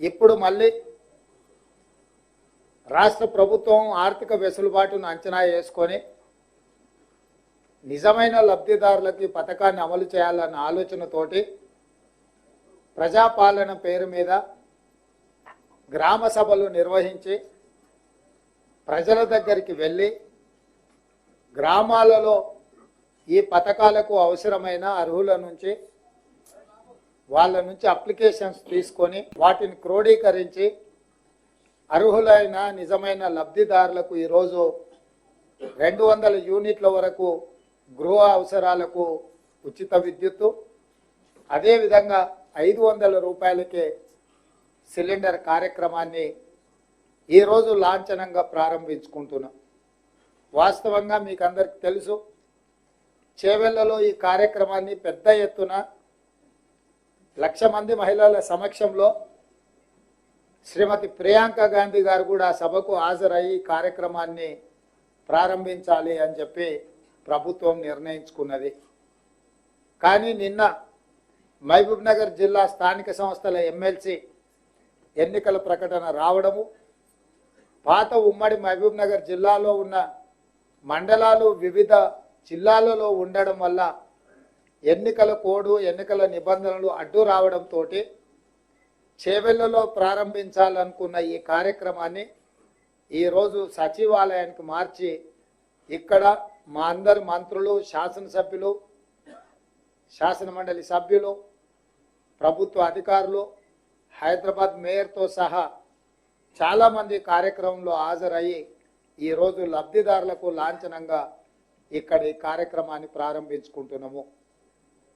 ఇప్పుడు మళ్ళీ రాష్ట్ర ప్రభుత్వం ఆర్థిక వెసులుబాటును అంచనా వేసుకొని నిజమైన లబ్ధిదారులకి ఈ పథకాన్ని అమలు చేయాలన్న ఆలోచనతోటి ప్రజాపాలన పేరు మీద గ్రామ సభలు నిర్వహించి ప్రజల దగ్గరికి వెళ్ళి గ్రామాలలో ఈ పథకాలకు అవసరమైన అర్హుల నుంచి వాళ్ళ నుంచి అప్లికేషన్స్ తీసుకొని వాటిని క్రోడీకరించి అర్హులైన నిజమైన లబ్ధిదారులకు ఈరోజు రెండు వందల యూనిట్ల వరకు గృహ అవసరాలకు ఉచిత విద్యుత్తు అదేవిధంగా ఐదు వందల రూపాయలకే సిలిండర్ కార్యక్రమాన్ని ఈరోజు లాంఛనంగా ప్రారంభించుకుంటున్నాం. వాస్తవంగా మీకు అందరికి తెలుసు చేవెళ్ళలో ఈ కార్యక్రమాన్ని పెద్ద ఎత్తున లక్ష మంది మహిళల సమక్షంలో శ్రీమతి ప్రియాంక గాంధీ గారు కూడా సభకు హాజరయ్యి కార్యక్రమాన్ని ప్రారంభించాలి అని చెప్పి ప్రభుత్వం నిర్ణయించుకున్నది. కానీ నిన్న మహబూబ్ నగర్ జిల్లా స్థానిక సంస్థల ఎమ్మెల్సీ ఎన్నికల ప్రకటన రావడము పాత ఉమ్మడి మహబూబ్ నగర్ జిల్లాలో ఉన్న మండలాలు వివిధ జిల్లాలలో ఉండడం వల్ల ఎన్నికల కోడ్ ఎన్నికల నిబంధనలు అడ్డు రావడంతో చేవెళ్ళలో ప్రారంభించాలనుకున్న ఈ కార్యక్రమాన్ని ఈరోజు సచివాలయానికి మార్చి ఇక్కడ మా అందరి మంత్రులు శాసనసభ్యులు శాసనమండలి సభ్యులు ప్రభుత్వ అధికారులు హైదరాబాద్ మేయర్తో సహా చాలామంది కార్యక్రమంలో హాజరయ్యి ఈరోజు లబ్ధిదారులకు లాంఛనంగా ఇక్కడ ఈ కార్యక్రమాన్ని ప్రారంభించుకుంటున్నాము.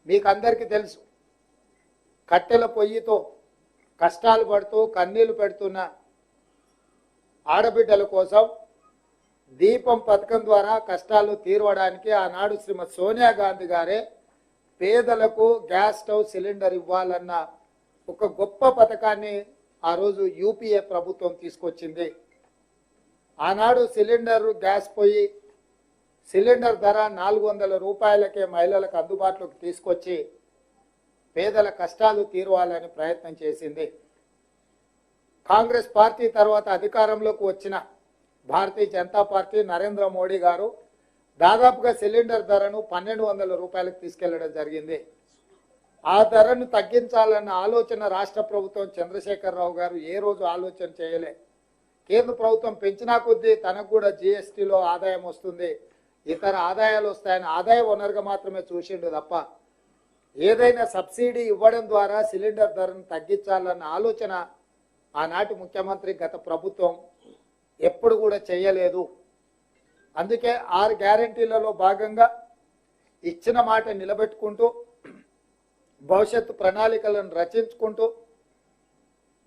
మీకు అందరికీ తెలుసు. కట్టెల పొయ్యితో కష్టాలు పడుతూ కన్నీళ్ళు పెడుతున్న ఆడబిడ్డల కోసం దీపం పథకం ద్వారా కష్టాలు తీరవడానికి ఆనాడు శ్రీమతి సోనియా గాంధీ గారే పేదలకు గ్యాస్ స్టవ్ సిలిండర్ ఇవ్వాలన్న ఒక గొప్ప పథకాన్ని ఆ రోజు యూపీఏ ప్రభుత్వం తీసుకొచ్చింది. ఆనాడు సిలిండర్ గ్యాస్ పొయ్యి సిలిండర్ ధర నాలుగు వందల రూపాయలకే మహిళలకు అందుబాటులోకి తీసుకొచ్చి పేదల కష్టాలు తీరవాలని ప్రయత్నం చేసింది. కాంగ్రెస్ పార్టీ తర్వాత అధికారంలోకి వచ్చిన భారతీయ జనతా పార్టీ నరేంద్ర మోడీ గారు దాదాపుగా సిలిండర్ ధరను పన్నెండు వందల రూపాయలకు తీసుకెళ్ళడం జరిగింది. ఆ ధరను తగ్గించాలన్న ఆలోచన రాష్ట్ర ప్రభుత్వం చంద్రశేఖరరావు గారు ఏ రోజు ఆలోచన చేయలే. కేంద్ర ప్రభుత్వం పెంచినా కొద్దీ తనకు కూడా జిఎస్టీలో ఆదాయం వస్తుంది. ఇతర ఆదాయాలు వస్తాయని ఆదాయ వనరుగా మాత్రమే చూసిండు తప్ప ఏదైనా సబ్సిడీ ఇవ్వడం ద్వారా సిలిండర్ ధరను తగ్గించాలన్న ఆలోచన ఆనాటి ముఖ్యమంత్రి గత ప్రభుత్వం ఎప్పుడు కూడా చేయలేదు. అందుకే ఆరు గ్యారంటీలలో భాగంగా ఇచ్చిన మాట నిలబెట్టుకుంటూ భవిష్యత్తు ప్రణాళికలను రచించుకుంటూ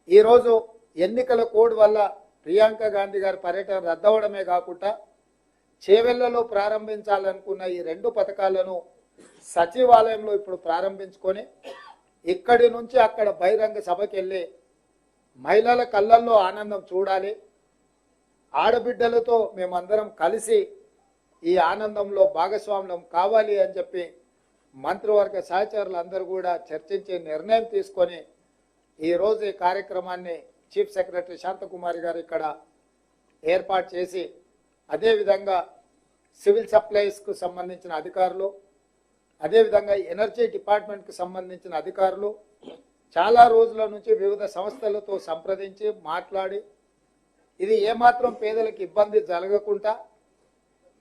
ఈరోజు ఎన్నికల కోడ్ వల్ల ప్రియాంక గాంధీ గారి పర్యటన రద్దవడమే కాకుండా చేవెళ్ళలో ప్రారంభించాలనుకున్న ఈ రెండు పథకాలను సచివాలయంలో ఇప్పుడు ప్రారంభించుకొని ఇక్కడి నుంచి అక్కడ బహిరంగ సభకి వెళ్ళి మహిళల కళ్ళల్లో ఆనందం చూడాలి. ఆడబిడ్డలతో మేమందరం కలిసి ఈ ఆనందంలో భాగస్వామ్యం కావాలి అని చెప్పి మంత్రివర్గ సహచరులు అందరూ కూడా చర్చించి నిర్ణయం తీసుకొని ఈరోజు ఈ కార్యక్రమాన్ని చీఫ్ సెక్రటరీ శాంతకుమారి గారు ఇక్కడ ఏర్పాటు చేసి అదేవిధంగా సివిల్ సప్లైస్కు సంబంధించిన అధికారులు అదేవిధంగా ఎనర్జీ డిపార్ట్మెంట్కి సంబంధించిన అధికారులు చాలా రోజుల నుంచి వివిధ సంస్థలతో సంప్రదించి మాట్లాడి ఇది ఏమాత్రం పేదలకు ఇబ్బంది జరగకుండా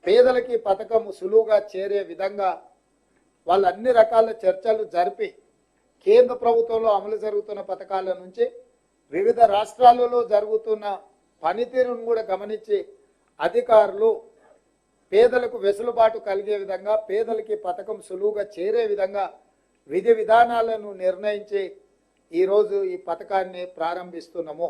పేదలకి పథకం సులువుగా చేరే విధంగా వాళ్ళు అన్ని రకాల చర్చలు జరిపి కేంద్ర ప్రభుత్వంలో అమలు జరుగుతున్న పథకాల నుంచి వివిధ రాష్ట్రాలలో జరుగుతున్న పనితీరును కూడా గమనించి అధికారులు పేదలకు వెసులుబాటు కలిగే విధంగా పేదలకి పథకం సులువుగా చేరే విధంగా విధి విధానాలను నిర్ణయించి ఈరోజు ఈ పథకాన్ని ప్రారంభిస్తున్నాము.